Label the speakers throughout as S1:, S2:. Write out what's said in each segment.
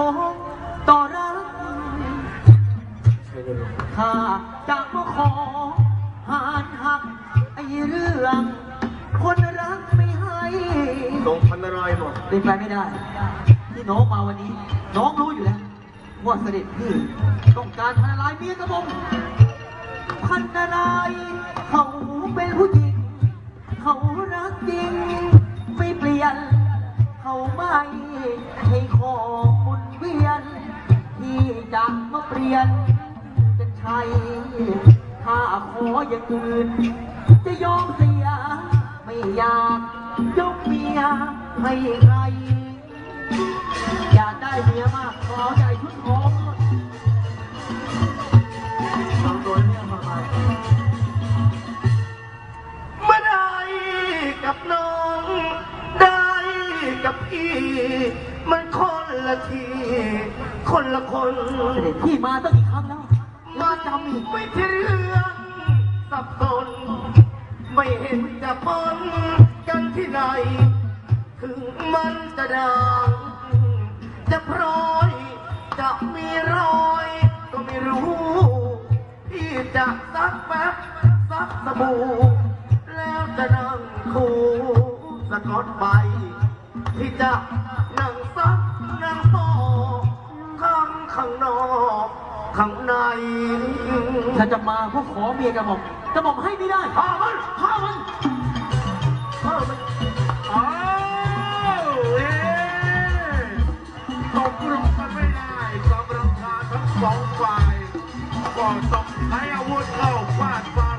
S1: ของต่อรัก
S2: ใช่เลยลูก
S1: ถ้าจะมาขอ หานหักไอ้เรื่อง คนรักไม่ให้
S2: ทรงพันนารายณ์บอก
S1: เป็นไปไม่ได้ ที่น้องมาวันนี้ น้องรู้อยู่แล้ว ว่าเสด็จพี่ต้องการพันลายเมียกระผมพันนายณ์เขาเป็นผู้หญิง เขารักจริงไม่เปลี่ยน เขาไม่ให้ของหมุน เวียน ที่จะมาเปลี่ยน เป็นชัยถ้าขออย่างอื่น จะยอมเสีย ไม่อยากยกเมียให้ใคร อยากได้เมียมากขอใจชุดทองม่เอามาไป
S2: ไม่ได้กับน้อง ได้กับพี่ คนละที คนละคน
S1: เสด็จพี่มาตั้งกี่ครั้งแล้ว
S2: มา
S1: จำอีก
S2: ไม่ใช่เรื่องสับสน ไม่เห็นจะปนกันที่ไหน ถึงมันจะดังจะพร้อย จะมีรอย ก็ไม่รู้ พี่จะซักแป๊บซักสบู่แล้วจะนั่งคูสะกดไปที่จะนั่งซัก นั่งโตข้างข้างนอกข้างใน
S1: ถ้าจะมาเพราะขอเมียกระหม่อมกระหม่อมให้ไม่ได้
S2: พามัน
S1: พามัน
S2: พามัน
S3: อ้าวเอ๊ะตกลงกันไม่ได้กำลังคาญทั้งสองฝ่ายก็ต้องใช้อาวุธเข้าฟาดฟัน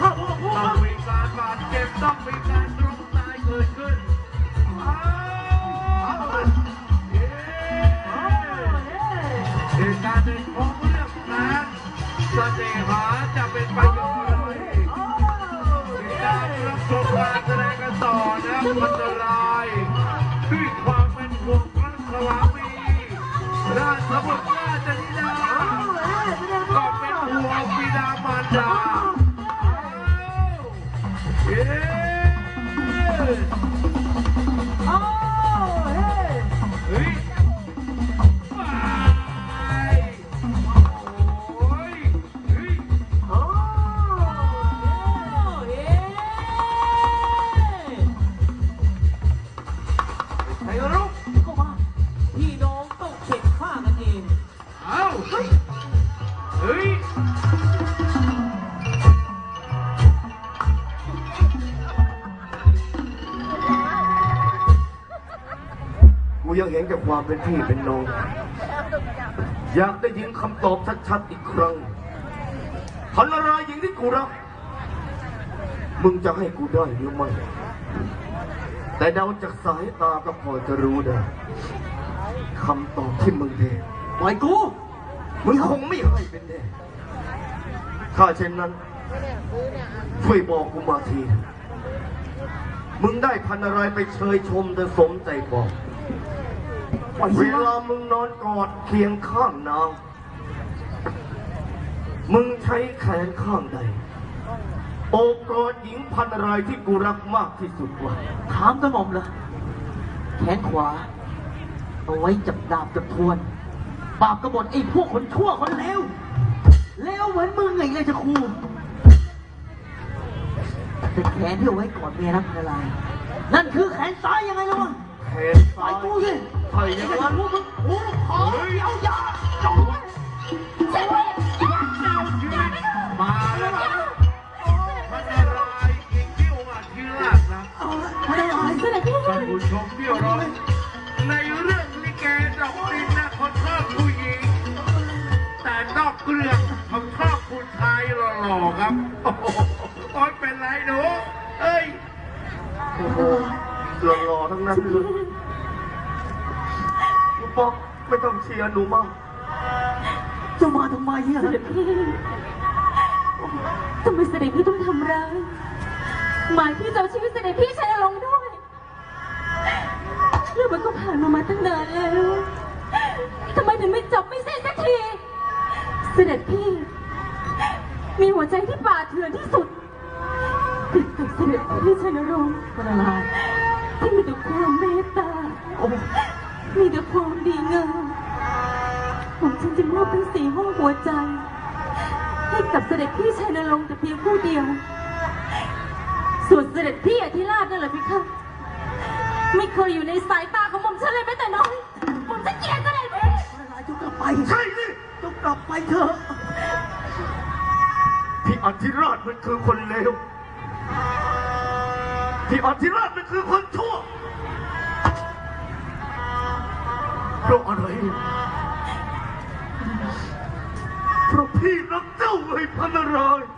S3: ต้องมีการบาดเจ็บต้องมี ชมการแสดงกันต่อนะพันตรายด้วยความเป็นห่วงพระสวามีราชบุตรราชธิดาก็เป็นห่วงบิดามารดาเย้ ยั
S1: งเห็
S2: นกับความเป็นพี่เป็นน้อง อยากได้ยินคำตอบชัดๆอีกครั้งพันอะไรหญิงที่กูรัก มึงจะให้กูได้หรือไม่ แต่เดาจากสายตาก็พอจะรู้ได้คำตอบที่มึงเด
S1: ปล่อยกู
S2: มึงคงไม่ให้เป็นแน่ถ้าเช่นนั้น ช่วยบอกกูมาที มึงได้พันอะไรไปเชยชมแต่สมใจบอก
S1: ปล่อย
S2: เว
S1: สิวะ
S2: ลามึงนอนกอดเคียงข้างนาง มึงใช้แขนข้างใด โอบกอดหญิงพันอะไรที่กูรักมากที่สุดวะ
S1: ถามกระหม่อมเหรอแขนขวา เอาไว้จับดาบจับทวนบาปกระบฏไอ้พวกคนชั่วคนเลวเลวเหมือนมึงไงเลยจะครูแต่แขนที่เอาไว้กอดเมียรักละลายนั่นคือแขนซ้ายยังไงล่ะวะ
S2: แขน
S1: ปล่
S2: ซ้า
S1: อย
S2: ย
S1: กูสิ
S2: ใช่ยัง
S1: ไอ้
S2: นั้น
S1: พวกมึงโอ้ขอเดี๋ยวยาจบ
S3: มาแล้วครับพันตรายอีกที่องค์ที่ราชนะ
S1: เอาละไม่ได้อะจพี่
S3: ท่านผู้ชมที่รักในเรื่องลิเกดอกดินนะเขาชอบผู้หญิง แต่นอกเรื่องเขาชอบผู้ชายหล่อๆครับ โอ้โหโอ๊ยเป็นไรหนูเอ้ย
S2: โอ้โหหล่อๆทั้งนั้นเลย กูบอกไม่ต้องเชียร์หนูมาก
S1: จะมาทำไมเนี่ย
S4: เสด็จพี่ทำไมเสด็จพี่ต้องทำร้ายหมายที่จะเอาชีวิตเสด็จพี่ฉันลงด้วยเรื่องมันก็ผ่านมามาตั้งนานแล้วทำไมถึงไม่จบไม่สิ้นสักที เสด็จพี่ มีหัวใจที่ป่าเถื่อนที่สุดติดกับเสด็จพี่ชนรงค์
S1: มันอะไร
S4: ที่มีแต่ความเมตตา
S1: โอ้
S3: มีแต่ความดีงามผมฉันจะมอบทั้งสี่ห้องหัวใจ ให้กับเสด็จพี่ชัยนรงค์แต่เพียงผู้เดียว ส่วนเสด็จพี่อธิราชนั่นแหละพี่คะไม่เคยอยู่ในสายตาของหม่อมฉันเลยแม้แต่น้อยหม่อมฉันเกลียดเสด็จพี่
S4: พันนารายณ์จงกลับไป
S2: ใช่สิ
S4: จงกลับไปเถอะ
S2: ที่อธิราชมันคือคนเลวที่อธิราชมันคือคนชั่ว เพราะอะไร เพราะพี่รักเจ้าไอ้พันนารายณ์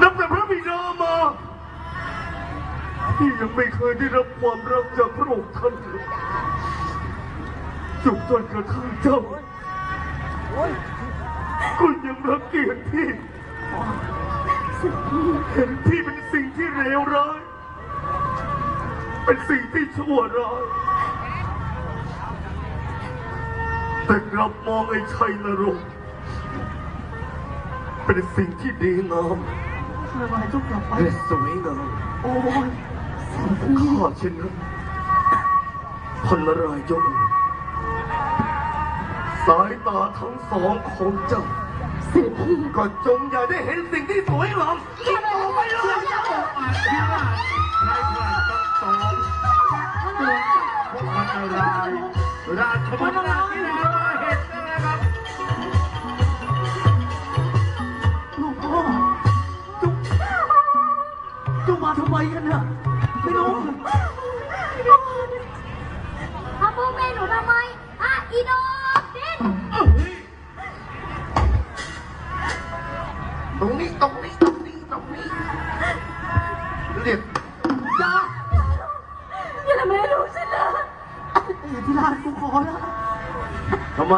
S2: นับแต่พระบิดามา พี่ยังไม่เคยได้รับความรักจากพระองค์ท่านเลยจุกจนกระทั่งเจ้า คุณยังรังเกียจพี่ เห็นพี่เป็นสิ่งที่เลวร้าย เป็นสิ่งที่ชั่วร้ายแต่กลับมองไอ้ชัยนรงค์เป็นสิ่งที่ดีงาม
S4: พันนารายณ์จงกลับไป
S2: และสวยงาม
S4: โอ้ย
S2: ข้าเช่นนั้นพันละรายเจ้าเอ๋ยสายตาทั้งสองของเจ้า
S3: เสด็จพี่
S2: ก็จงอย่าได้เห็นสิ่งที่สวยงามอีกต่อไปเลย
S1: ราชบุตที่นามาเห็นนะครับ
S4: ลูกพ่อจุงจุงมาทำไมกันน่ะไม่รู้
S3: ทำพวกแม่หนูทำไมอะอีโดดิน
S2: ตรงนี้ตรงนี้
S3: ไม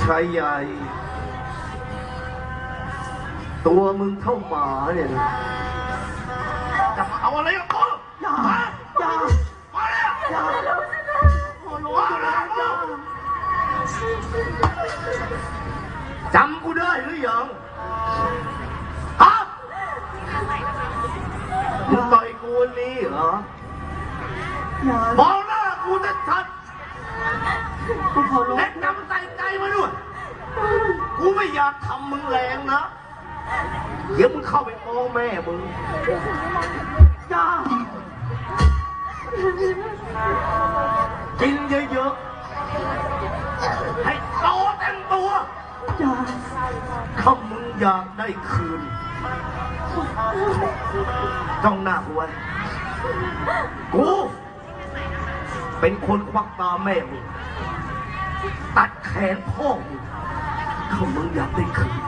S2: ชายใหญ่ ตัวมึงเท่าหมาเนี่ยนะจะมาเอาอะไรกับกู
S4: อย่าอย่า
S2: มาแล้ว
S4: อย่า
S2: ขอร้องแล้วจำกูได้หรือยังฮะมึงต่อยกูวันนี้เหรอ
S4: อย่าม
S2: องหน้า กูจะชัด
S4: กูขอร้อง
S2: และนำใส่ใจมาด้วยกูไม่อยากทำมึงแรงนะ เดี๋ยวมึงเข้าไปมองแม่มึง
S4: อย่า
S2: กินเยอะๆ ให้โตเต็มตัว
S4: อย่า
S2: ถ้ามึงอยากได้คืนจ้องหน้ากูไว้กู เป็นคนควักตาแม่มึงตัดแขนพ่อมึงถ้ามึงอยากได้คืน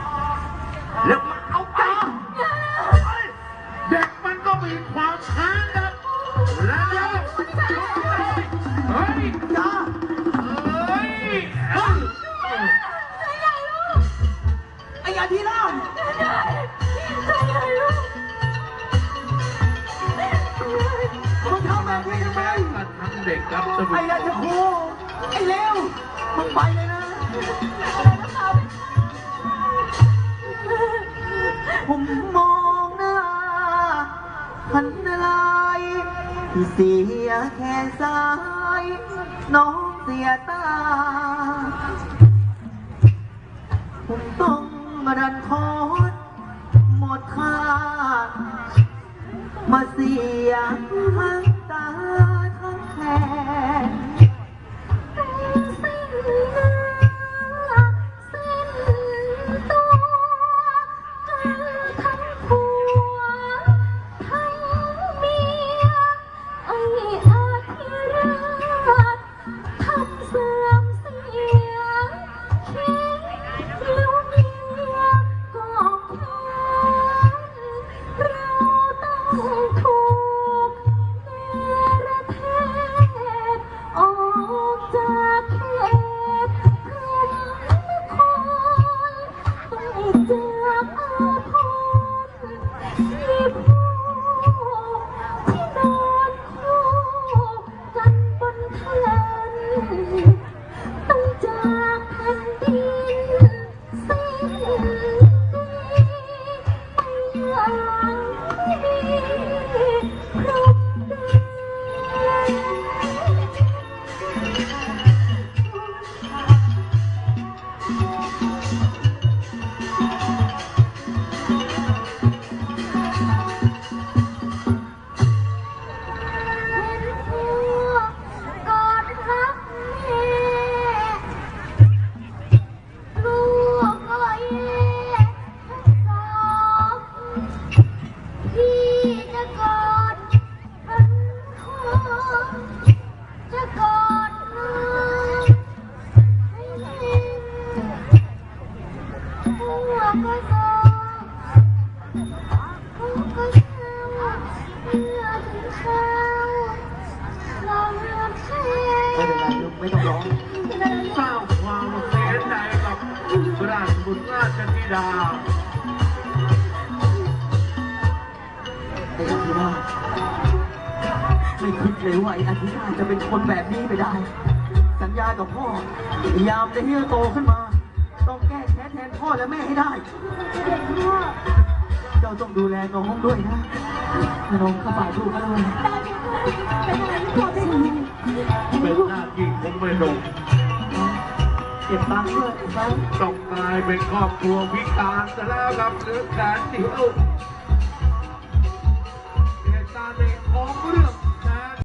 S2: แล้วมาเอาไป
S1: เด็กมันก็มีความช้านะแล้วเฮ้
S4: ที่
S1: เสี
S4: ยแขนซ้าย น้องเสียตา ผมต้องรันทดหมดค่า มาเสีย
S3: ไม่
S1: ต้องร้อง
S3: สร้างความเสียใจกับราชบุตรราชธิดา
S1: ไอ้อธิราชไม่คิดเลยว่าไอ้อธิราชจะเป็นคนแบบนี้ไปได้ สัญญากับพ่อยามจะที่จะโตขึ้นมา ต้องแก้แค้นแทนพ่อและแม่ให้ได้ เจ้าต้องดูแลน้องด้วยนะน้องเข้าป่าดูกันอะไรที่พ่อเลย
S3: เป็นหน้าที่ของไม่ลง
S1: เก็บตังค์ด้วยเก็บตังค์
S3: ต้องกลายเป็นครอบครัวพิการซะแล้วครับเหลือการเดียว